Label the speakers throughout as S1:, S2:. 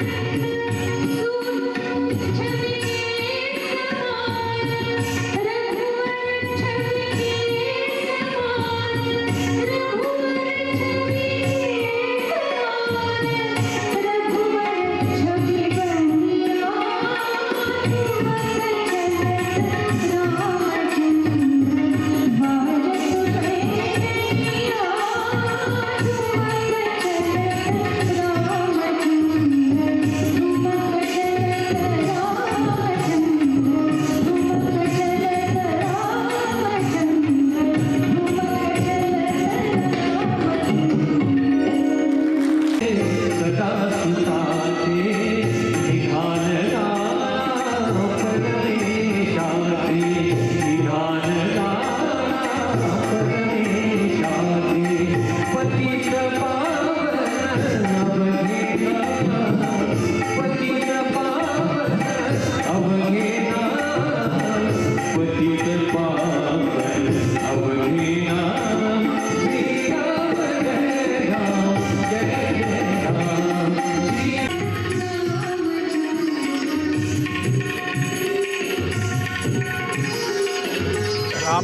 S1: Thank you. da cidade.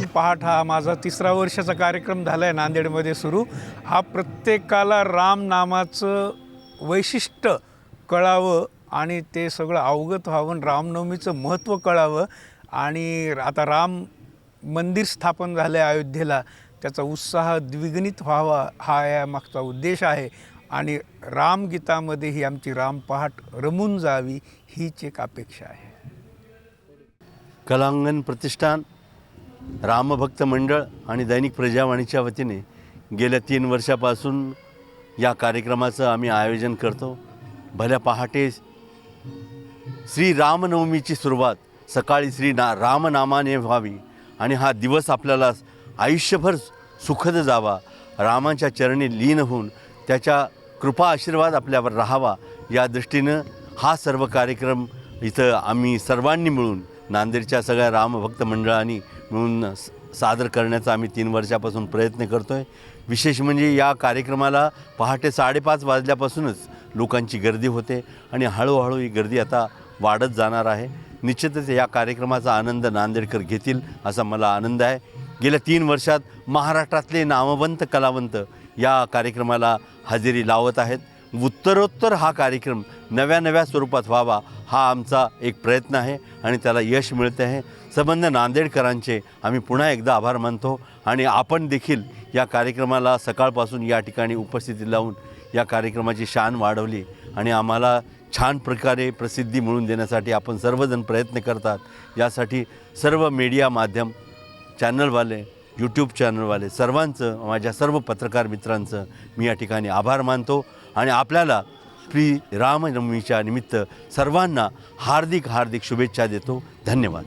S1: पहाट हा माझा तिसरा वर्षाचा कार्यक्रम झाला आहे नांदेडमध्ये सुरू. हा प्रत्येकाला राम नामाचं वैशिष्ट्य कळावं आणि ते सगळं अवगत व्हावं रामनवमीचं महत्त्व कळावं आणि आता राम मंदिर स्थापन झालं आहे अयोध्येला. त्याचा उत्साह द्विगुणित व्हावा हा या मागचा उद्देश आहे आणि रामगीतामध्ये ही आमची राम पहाट रमून जावी हीच एक अपेक्षा आहे.
S2: कलांगण प्रतिष्ठान रामभक्त मंडळ आणि दैनिक प्रजावाणीच्या वतीने गेल्या तीन वर्षापासून या कार्यक्रमाचं आम्ही आयोजन करतो. भल्या पहाटे श्री रामनवमीची सुरुवात सकाळी श्री ना रामनामाने व्हावी आणि हा दिवस आपल्याला आयुष्यभर सुखद जावा रामाच्या चरणी लीन होऊन त्याच्या कृपा आशीर्वाद आपल्यावर राहावा या दृष्टीनं हा सर्व कार्यक्रम इथं आम्ही सर्वांनी मिळून नांदेडच्या सगळ्या रामभक्त मंडळांनी मिळून सादर करण्याचा आम्ही तीन वर्षापासून प्रयत्न करतो आहे विशेष म्हणजे या कार्यक्रमाला पहाटे साडेपाच वाजल्यापासूनच लोकांची गर्दी होते आणि हळूहळू ही गर्दी आता वाढत जाणार आहे. निश्चितच या कार्यक्रमाचा आनंद नांदेडकर घेतील असा मला आनंद आहे. गेल्या तीन वर्षात महाराष्ट्रातले नामवंत कलावंत या कार्यक्रमाला हजेरी लावत आहेत. उत्तरोत्तर हा कार्यक्रम नव्या नव्या स्वरूपात व्हावा हा आमचा एक प्रयत्न आहे आणि त्याला यश मिळते आहे. संबंध नांदेडकरांचे आम्ही पुन्हा एकदा आभार मानतो आणि आपण देखील या कार्यक्रमाला सकाळपासून या ठिकाणी उपस्थिती लावून या कार्यक्रमाची शान वाढवली आणि आम्हाला छान प्रकारे प्रसिद्धी मिळवून देण्यासाठी आपण सर्वजण प्रयत्न करतात. यासाठी सर्व मीडिया माध्यम चॅनलवाले यूट्यूब चॅनलवाले सर्वांचं माझ्या सर्व पत्रकार मित्रांचं मी या ठिकाणी आभार मानतो. आणि आपल्याला श्री रामनवमीच्या निमित्त सर्वांना हार्दिक हार्दिक शुभेच्छा देतो. धन्यवाद.